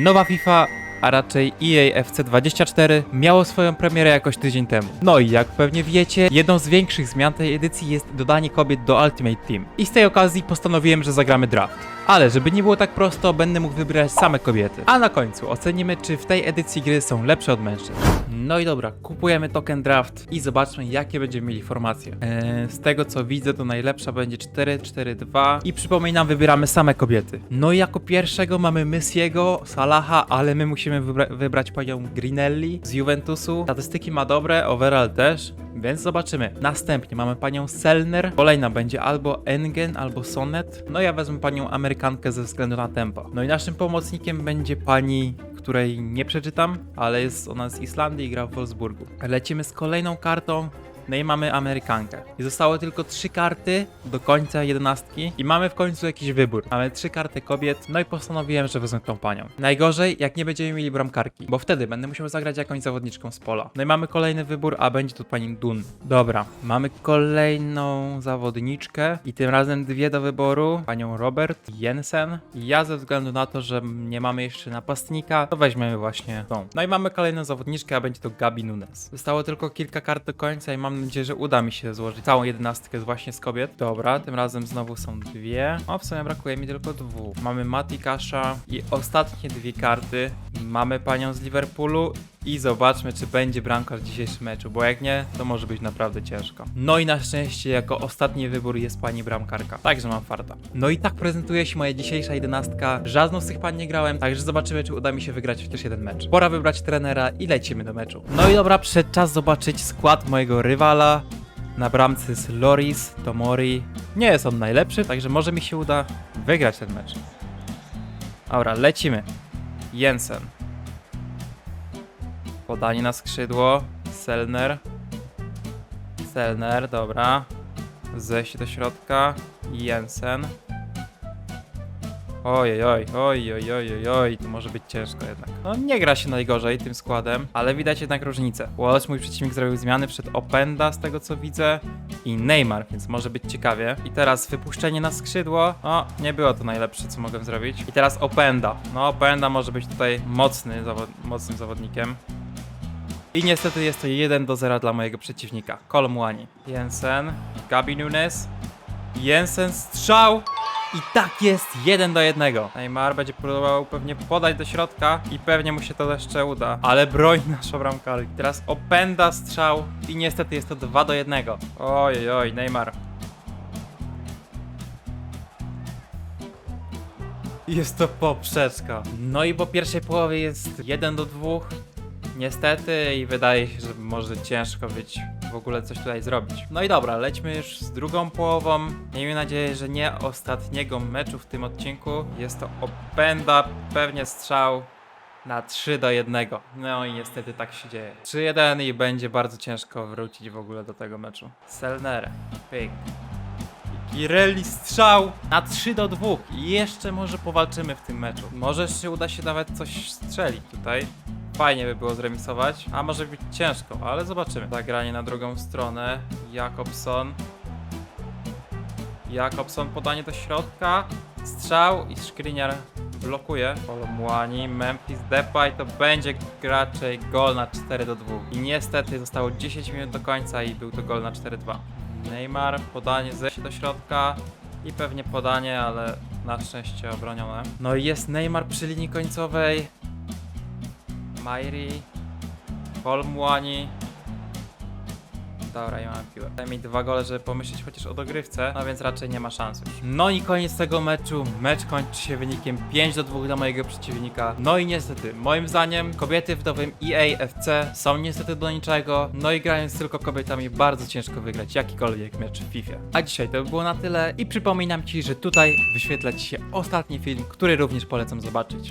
Nowa FIFA, a raczej EA FC 24 miało swoją premierę jakoś tydzień temu. No i jak pewnie wiecie, jedną z większych zmian tej edycji jest dodanie kobiet do Ultimate Team. I z tej okazji postanowiłem, że zagramy draft. Ale żeby nie było tak prosto, będę mógł wybrać same kobiety. A na końcu ocenimy, czy w tej edycji gry są lepsze od mężczyzn. No i dobra, kupujemy token draft i zobaczmy, jakie będziemy mieli formacje. Eee, z tego co widzę, to najlepsza będzie 4-4-2 i przypominam, wybieramy same kobiety. No i jako pierwszego mamy Messiego, Salaha, ale my musimy wybra- wybrać panią Grinelli z Juventusu. Statystyki ma dobre, overall też. Więc zobaczymy. Następnie mamy panią Selner. Kolejna będzie albo Engen, albo Sonnet. No ja wezmę panią Amerykankę ze względu na tempo. No i naszym pomocnikiem będzie pani, której nie przeczytam, ale jest ona z Islandii i gra w Wolfsburgu. Lecimy z kolejną kartą. No i mamy Amerykankę. I zostały tylko trzy karty do końca jedenastki i mamy w końcu jakiś wybór. Mamy trzy karty kobiet, no i postanowiłem, że wezmę tą panią. Najgorzej, jak nie będziemy mieli bramkarki, bo wtedy będę musiał zagrać jakąś zawodniczką z pola. No i mamy kolejny wybór, a będzie to pani Dun. Dobra, mamy kolejną zawodniczkę i tym razem dwie do wyboru. Panią Robert Jensen. I ja ze względu na to, że nie mamy jeszcze napastnika, to weźmiemy właśnie tą. No i mamy kolejną zawodniczkę, a będzie to Gabi Nunes. Zostało tylko kilka kart do końca i mam nadzieję, że uda mi się złożyć całą jedenastkę właśnie z kobiet. Dobra, tym razem znowu są dwie. O, w sumie brakuje mi tylko dwóch. Mamy Mati Kasza i ostatnie dwie karty. Mamy panią z Liverpoolu i zobaczmy, czy będzie bramkarz w dzisiejszym meczu, bo jak nie, to może być naprawdę ciężko. No i na szczęście, jako ostatni wybór jest pani bramkarka, także mam farta. No i tak prezentuje się moja dzisiejsza jedenastka. Żadną z tych pań nie grałem, także zobaczymy, czy uda mi się wygrać chociaż jeden mecz. Pora wybrać trenera i lecimy do meczu. No i dobra, przed czas zobaczyć skład mojego rywala. Na bramce jest Loris, Tomori. Nie jest on najlepszy, także może mi się uda wygrać ten mecz. Dobra, lecimy. Jensen. Podanie na skrzydło. Selner. Selner, dobra. Zejście do środka. Jensen. Ojej, oj, oj, oj, oj, oj, to może być ciężko jednak. No nie gra się najgorzej tym składem, ale widać jednak różnicę. Wallace, mój przeciwnik, zrobił zmiany przed Openda, z tego co widzę, i Neymar, więc może być ciekawie. I teraz wypuszczenie na skrzydło. O, nie było to najlepsze, co mogłem zrobić. I teraz Openda. No, Openda może być tutaj mocny, mocnym zawodnikiem. I niestety jest to 1 do 0 dla mojego przeciwnika. Kolmuani. Jensen, Gabi Nunes. Jensen strzał! I tak jest, 1 do 1. Neymar będzie próbował pewnie podać do środka i pewnie mu się to jeszcze uda. Ale broń nasza bramkarki. Teraz opęda strzał i niestety jest to 2 do 1. Oj, oj, Neymar. Jest to poprzeczka. No i po pierwszej połowie jest 1 do 2. Niestety i wydaje się, że może ciężko być w ogóle coś tutaj zrobić. No i dobra, lećmy już z drugą połową. Miejmy nadzieję, że nie ostatniego meczu w tym odcinku. Jest to opęda, pewnie strzał na 3 do 1. No i niestety tak się dzieje. 3-1 i będzie bardzo ciężko wrócić w ogóle do tego meczu. Selner, pyk. Girelli strzał na 3 do 2 i jeszcze może powalczymy w tym meczu. Może jeszcze uda się nawet coś strzelić tutaj. Fajnie by było zremisować, a może być ciężko, ale zobaczymy. Zagranie na drugą stronę. Jakobson. Jakobson podanie do środka. Strzał i Skriniar blokuje. Kolomłani, Memphis Depay to będzie raczej gol na 4 do 2. I niestety zostało 10 minut do końca i był to gol na 4-2. Neymar, podanie zejście do środka i pewnie podanie, ale na szczęście obronione. No i jest Neymar przy linii końcowej. Mairi, Kolmuani. Dobra, ja mam piłę. Daj mi dwa gole, żeby pomyśleć chociaż o dogrywce, no więc raczej nie ma szans już. No i koniec tego meczu. Mecz kończy się wynikiem 5 do 2 dla mojego przeciwnika. No i niestety, moim zdaniem, kobiety w nowym EA FC są niestety do niczego. No i grając tylko kobietami, bardzo ciężko wygrać jakikolwiek mecz w FIFA. A dzisiaj to by było na tyle i przypominam Ci, że tutaj wyświetla Ci się ostatni film, który również polecam zobaczyć.